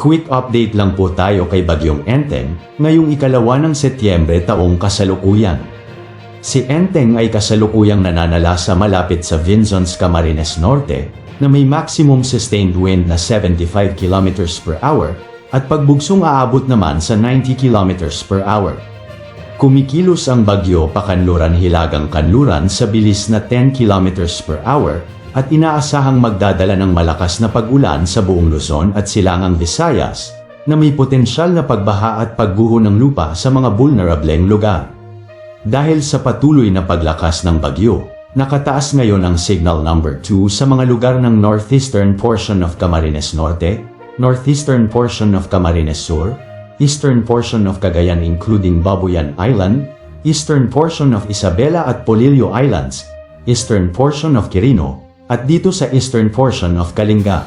Quick update lang po tayo kay Bagyong Enteng ngayong ikalawa ng Setyembre taong kasalukuyan. Si Enteng ay kasalukuyang nananalasa malapit sa Vinzons Camarines Norte na may maximum sustained wind na 75 km per hour at pagbugsong aabot naman sa 90 km per hour. Kumikilos ang bagyo pakanluran hilagang kanluran sa bilis na 10 km per hour at inaasahang magdadala ng malakas na pag-ulan sa buong Luzon at Silangang Visayas na may potensyal na pagbaha at pagguho ng lupa sa mga vulnerableng lugar. Dahil sa patuloy na paglakas ng bagyo, nakataas ngayon ang signal number 2 sa mga lugar ng northeastern portion of Camarines Norte, northeastern portion of Camarines Sur, eastern portion of Cagayan including Babuyan Island, eastern portion of Isabela at Polillo Islands, eastern portion of Quirino, at dito sa eastern portion of Kalinga.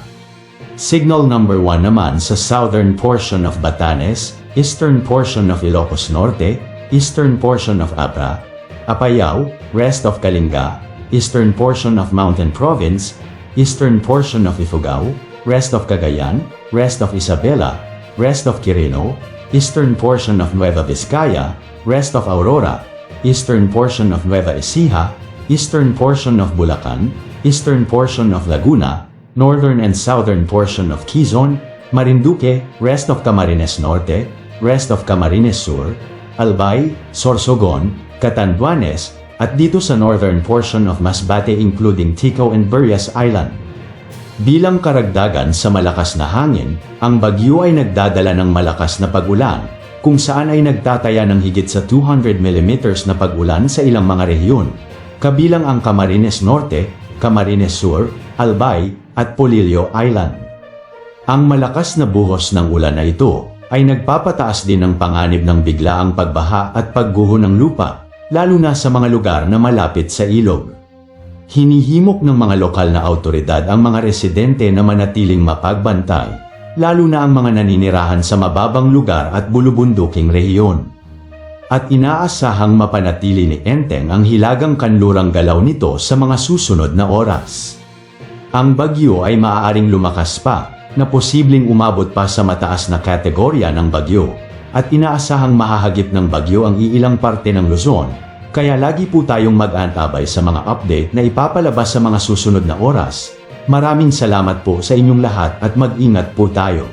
Signal number 1 naman sa southern portion of Batanes, eastern portion of Ilocos Norte, eastern portion of Abra, Apayao, rest of Kalinga, eastern portion of Mountain Province, eastern portion of Ifugao, rest of Cagayan, rest of Isabela, rest of Quirino, eastern portion of Nueva Vizcaya, rest of Aurora, eastern portion of Nueva Ecija, eastern portion of Bulacan, eastern portion of Laguna, northern and southern portion of Quezon, Marinduque, rest of Camarines Norte, rest of Camarines Sur, Albay, Sorsogon, Catanduanes, at dito sa northern portion of Masbate including Tico and Burias Island. Bilang karagdagan sa malakas na hangin, ang bagyo ay nagdadala ng malakas na pag-ulan, kung saan ay nagtataya ng higit sa 200 mm na pag-ulan sa ilang mga rehiyon, kabilang ang Camarines Norte, Camarines Sur, Albay, at Polillo Island. Ang malakas na buhos ng ulan na ito ay nagpapataas din ng panganib ng biglaang pagbaha at pagguho ng lupa, lalo na sa mga lugar na malapit sa ilog. Hinihimok ng mga lokal na autoridad ang mga residente na manatiling mapagbantay, lalo na ang mga naninirahan sa mababang lugar at bulubunduking rehiyon. At inaasahang mapanatili ni Enteng ang hilagang kanlurang galaw nito sa mga susunod na oras. Ang bagyo ay maaaring lumakas pa, na posibleng umabot pa sa mataas na kategorya ng bagyo, at inaasahang mahahagip ng bagyo ang iilang parte ng Luzon, kaya lagi po tayong mag-antabay sa mga update na ipapalabas sa mga susunod na oras. Maraming salamat po sa inyong lahat at mag-ingat po tayo.